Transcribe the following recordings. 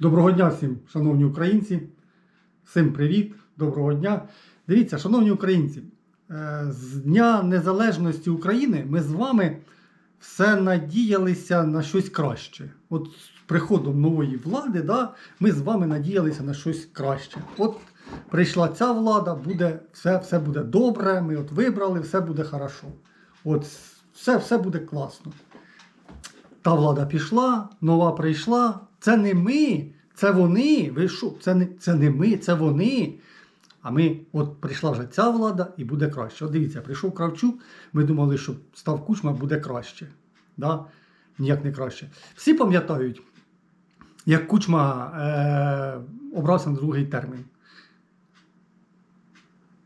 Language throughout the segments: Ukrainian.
Доброго дня всім, шановні українці. Всім привіт, доброго дня. Дивіться, шановні українці, е, з Дня Незалежності України ми з вами все надіялися на щось краще. От з приходом нової влади, да, ми з вами надіялися на щось краще. От прийшла ця влада, буде, все, все буде добре, ми от вибрали, все буде хорошо. От все, все буде класно. Та влада пішла, нова прийшла. Це не ми, це вони. Ви що? Це не, це не ми, це вони. А ми, от прийшла вже ця влада і буде краще. От дивіться, прийшов Кравчук, ми думали, що став кучма буде краще. Да? Ніяк не краще. Всі пам'ятають, як кучма е- обрався на другий термін.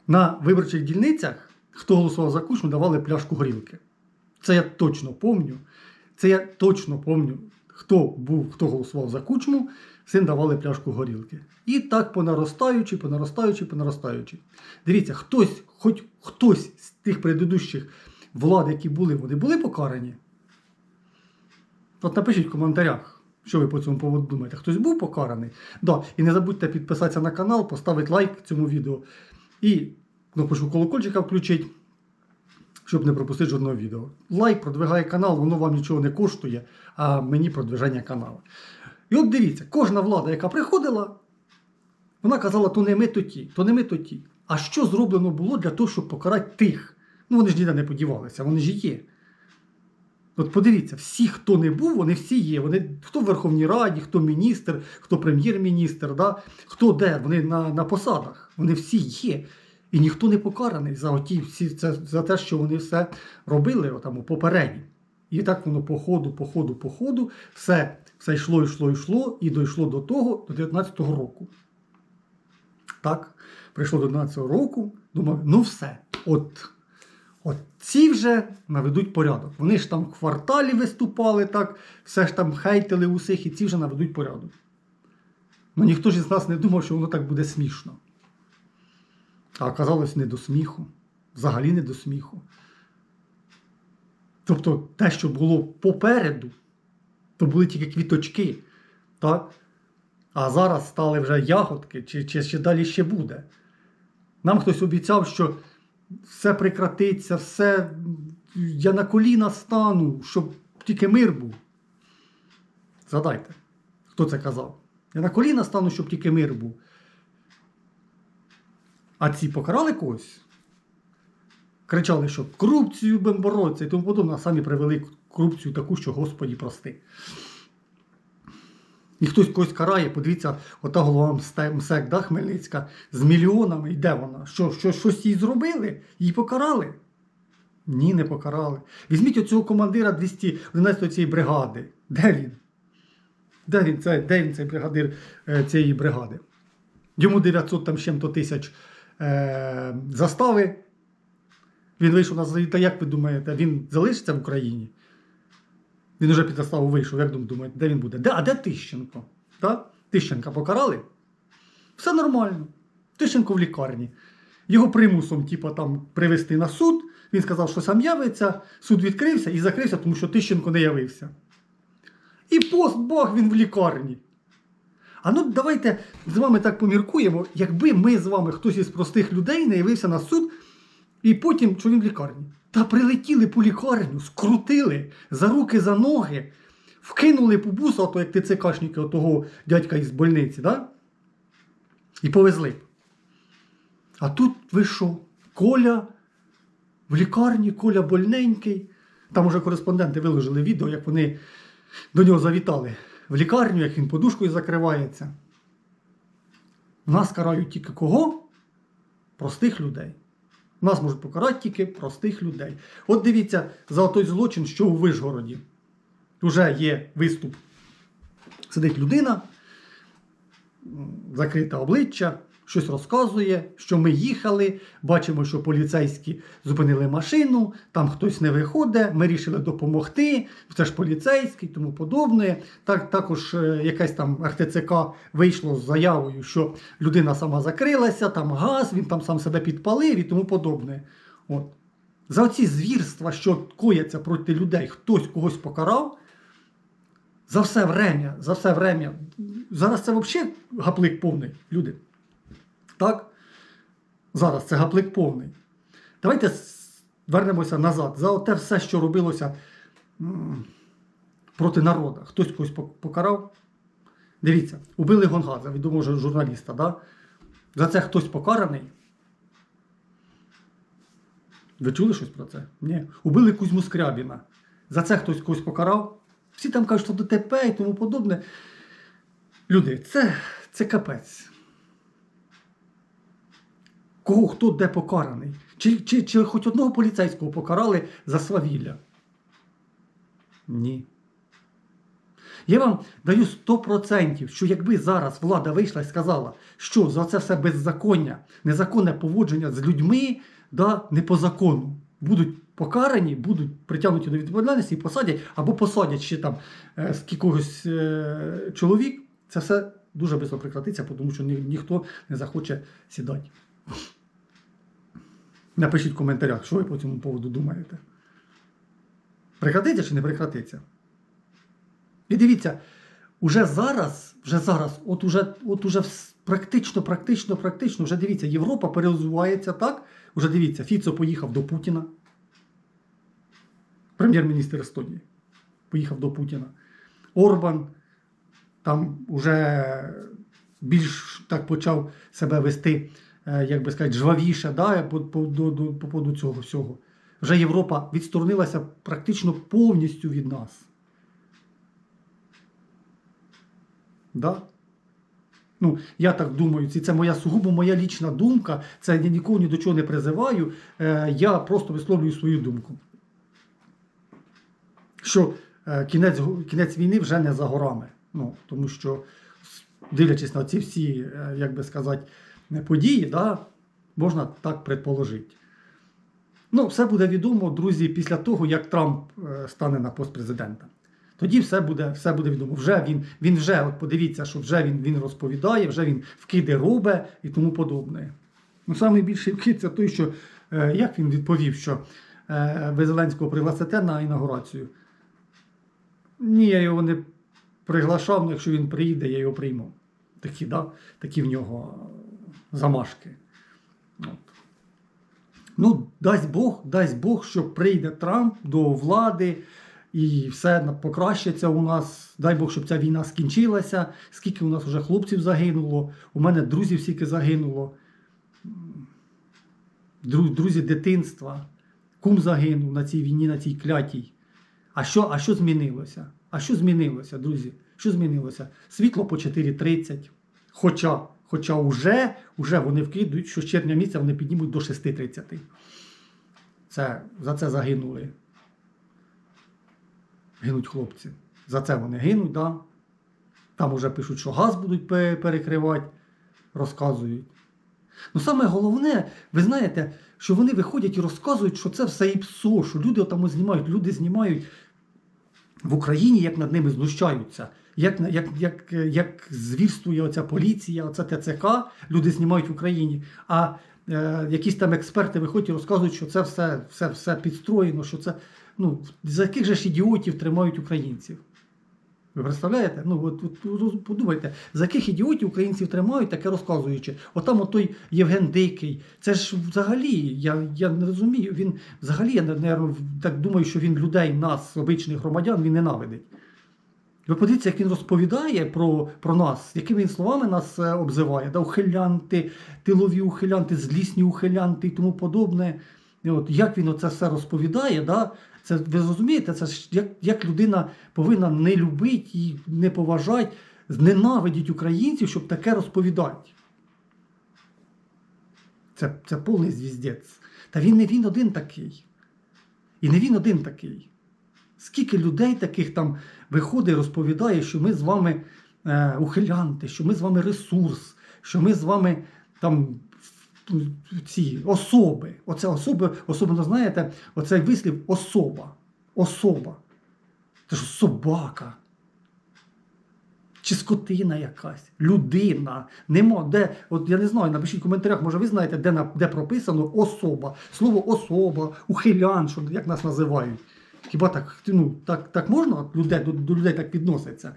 На виборчих дільницях, хто голосував за кучму, давали пляшку горілки. Це я точно пам'ятаю. Це я точно пам'ятаю, хто був, хто голосував за кучму, всім давали пляшку горілки. І так по наростаючи, по наростаючи, по наростаючи. Дивіться, хтось, хоч хтось з тих предыдущих влад, які були, вони були покарані. От напишіть в коментарях, що ви по цьому поводу думаєте. Хтось був покараний? Да. І не забудьте підписатися на канал, поставити лайк цьому відео і кнопочку колокольчика включити щоб не пропустити жодного відео. Лайк продвигає канал, воно вам нічого не коштує, а мені продвиження каналу. І от дивіться, кожна влада, яка приходила, вона казала, то не ми, то ті, то не ми, то ті. А що зроблено було для того, щоб покарати тих? Ну вони ж ніде не подівалися, вони ж є. От подивіться, всі, хто не був, вони всі є. Вони, хто в Верховній Раді, хто міністр, хто прем'єр-міністр, да? хто де, вони на, на посадах, вони всі є. І ніхто не покараний за оті всі це за те, що вони все робили отам, попередні. І так воно по ходу, по ходу, по ходу, все, все йшло, йшло, йшло, і дійшло до того, до 19-го року. Так, прийшло до 19-го року, думаю, ну все, от, от ці вже наведуть порядок. Вони ж там в кварталі виступали, так, все ж там хейтили усіх, і ці вже наведуть порядок. Ну ніхто ж із нас не думав, що воно так буде смішно. А оказалось не до сміху. Взагалі не до сміху. Тобто те, що було попереду, то були тільки квіточки. Так? А зараз стали вже ягодки, чи, чи ще далі ще буде. Нам хтось обіцяв, що все прекратиться, все, я на коліна стану, щоб тільки мир був. Згадайте, хто це казав? Я на коліна стану, щоб тільки мир був. А ці покарали когось? Кричали, що корупцію будемо боротися і тому подобне, а самі привели корупцію таку, що Господі прости. І хтось когось карає, подивіться, ота голова МСЕК, да, Хмельницька з мільйонами, і де вона? Що, що, щось їй зробили? Її покарали? Ні, не покарали. Візьміть оцього командира 211 цієї бригади. Де він? Де він, це, де він цей бригадир е, цієї бригади? Йому 900 там чим-то тисяч е, застави. Він вийшов на за- Та як ви думаєте, він залишиться в Україні? Він вже під заставу вийшов, як думаєте, де він буде? Де, а де Тищенко? Так? Тищенка покарали? Все нормально. Тищенко в лікарні. Його примусом, типа, там, привезти на суд. Він сказав, що сам явиться, суд відкрився і закрився, тому що Тищенко не явився. І пост Бог він в лікарні. А ну давайте з вами так поміркуємо, якби ми з вами хтось із простих людей не явився на суд, і потім, що він в лікарні. Та прилетіли по лікарню, скрутили за руки, за ноги, вкинули по буса, ото як ТЦКшники отого дядька із больниці, да? і повезли. А тут ви що? Коля в лікарні, Коля больненький. Там уже кореспонденти виложили відео, як вони до нього завітали в лікарню, як він подушкою закривається. Нас карають тільки кого? Простих людей. Нас можуть покарати тільки простих людей. От дивіться за той злочин, що у Вишгороді. Уже є виступ. Сидить людина, закрите обличчя, щось розказує, що ми їхали, бачимо, що поліцейські зупинили машину, там хтось не виходить, ми вирішили допомогти, це ж поліцейський, тому подобне. Так, також е, якась там РТЦК вийшло з заявою, що людина сама закрилася, там газ, він там сам себе підпалив і тому подобне. От. За оці звірства, що кояться проти людей, хтось когось покарав, за все время, за все время зараз це взагалі гаплик повний, люди. Так? Зараз це гаплик повний. Давайте вернемося назад. За те все, що робилося проти народу. Хтось когось покарав. Дивіться, убили Гонгаза, відомого журналіста. Да? За це хтось покараний. Ви чули щось про це? Ні. Убили Кузьму Скрябіна. За це хтось когось покарав. Всі там кажуть, що ДТП і тому подобне. Люди, це, це капець. Кого хто де покараний? Чи, чи, чи хоч одного поліцейського покарали за свавілля? Ні. Я вам даю 100%, що якби зараз влада вийшла і сказала, що за це все беззаконня, незаконне поводження з людьми, да, не по закону, будуть покарані, будуть притягнуті до відповідальності і посадять, або посадять ще там е, скількогось е, чоловік, це все дуже швидко прекратиться, тому що ні, ніхто не захоче сідати. Напишіть в коментарях, що ви по цьому поводу думаєте. Прекратиться чи не прекратиться? І дивіться, уже зараз, вже зараз, от уже, от уже практично, практично, практично, вже дивіться, Європа переозувається так. Уже дивіться, Фіцо поїхав до Путіна. Прем'єр-міністр Естонії поїхав до Путіна. Орбан там уже більш так почав себе вести, як би сказати, жвавіше, да, по, по, до, до, по поводу цього всього. Вже Європа відсторонилася практично повністю від нас. Да? Ну, я так думаю, це, це моя сугубо моя лічна думка. Це я нікого ні до чого не призиваю. Е, я просто висловлюю свою думку. Що е, кінець, кінець війни вже не за горами. Ну, тому що, дивлячись на ці всі, е, як би сказати, е, події, да, можна так предположити. Ну, все буде відомо, друзі, після того, як Трамп е, стане на пост президента. Тоді все буде, все буде відомо. Вже він, він вже, от подивіться, що вже він, він розповідає, вже він вкиди робе і тому подобне. Ну, найбільший вкид це той, що е, як він відповів, що е, ви Зеленського пригласите на інаугурацію. Ні, я його не приглашав, але якщо він приїде, я його прийму. Такі, да? Такі в нього замашки. От. Ну, дасть Бог, дасть Бог, що прийде Трамп до влади і все покращиться у нас. Дай Бог, щоб ця війна скінчилася. Скільки у нас вже хлопців загинуло, у мене друзів скільки загинуло. Друзі дитинства. Кум загинув на цій війні, на цій клятій. А що, а що змінилося? А що змінилося, друзі? Що змінилося? Світло по 4.30. Хоча, хоча вже, вже вони вкидують, що з червня місяця вони піднімуть до 6.30. Це, за це загинули. Гинуть хлопці. За це вони гинуть, да? Там вже пишуть, що газ будуть перекривати, розказують. Ну саме головне, ви знаєте, що вони виходять і розказують, що це все ІПСО, що люди там знімають, люди знімають в Україні, як над ними знущаються. Як, як, як, як звірствує оця поліція, оця ТЦК, люди знімають в Україні. А е, якісь там експерти виходять і розказують, що це все, все, все підстроєно, що це. Ну, за яких же ж ідіотів тримають українців? Ви представляєте? Ну, от, от, роз- подумайте, за яких ідіотів українців тримають, таке розказуючи. Отам отой Євген Дикий. Це ж взагалі, я, я не розумію. Він взагалі, я наверно, так думаю, що він людей, нас, обичних громадян, він ненавидить. Ви подивіться, як він розповідає про, про нас, якими він словами нас е, обзиває, да, ухилянти, тилові ухилянти, злісні ухилянти і тому подобне. І от, як він оце все розповідає, да, це, ви розумієте, це як, як людина повинна не любити і не поважати, зненавидіть українців, щоб таке розповідати. Це, це повний звіздець. Та він не він один такий. І не він один такий. Скільки людей таких там виходить і розповідає, що ми з вами е, ухилянти, що ми з вами ресурс, що ми з вами там ці особи. Оце особи, особливо знаєте, оцей вислів особа. Особа. Це ж собака. Чи скотина якась, людина. Нема, де, от я не знаю, напишіть в коментарях, може ви знаєте, де, де прописано особа. Слово особа, ухилян, що, як нас називають. Хіба так, ну, так, так можна людей, до, до людей так відноситься?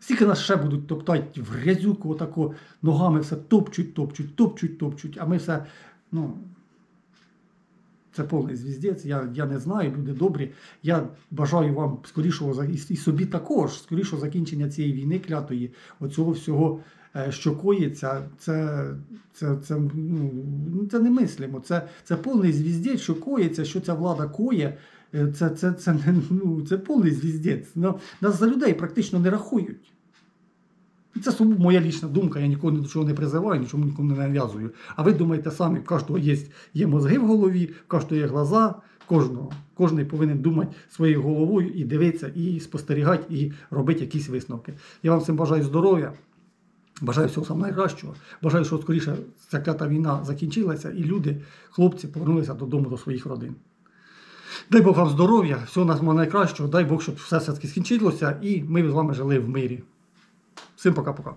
Скільки нас ще будуть топтати в грязюку, отако ногами все топчуть, топчуть, топчуть, топчуть, а ми все, ну. Це повний звіздець, я, я не знаю, люди добрі. Я бажаю вам скорішого і, собі також, скорішого закінчення цієї війни клятої, оцього всього, що коїться, це, це, це, ну, це не мислимо. Це, це повний звіздець, що коїться, що ця влада коє. Е, Це, це, це, ну, це повний звіздець. Ну, Нас за людей практично не рахують. Це моя лічна думка, я нікого ні до чого не призиваю, нічому нікому не нав'язую. А ви думаєте самі, в кожного є, є мозги в голові, в кожного є глаза, кожного. Кожен повинен думати своєю головою і дивитися, і спостерігати, і робити якісь висновки. Я вам всім бажаю здоров'я, бажаю всього самого найкращого. Бажаю, що скоріше ця клята війна закінчилася, і люди, хлопці, повернулися додому до своїх родин. Дай Бог вам здоров'я, всього нас найкращого, дай Бог, щоб все все-таки скінчилося, і ми з вами жили в мирі. Всім пока-пока.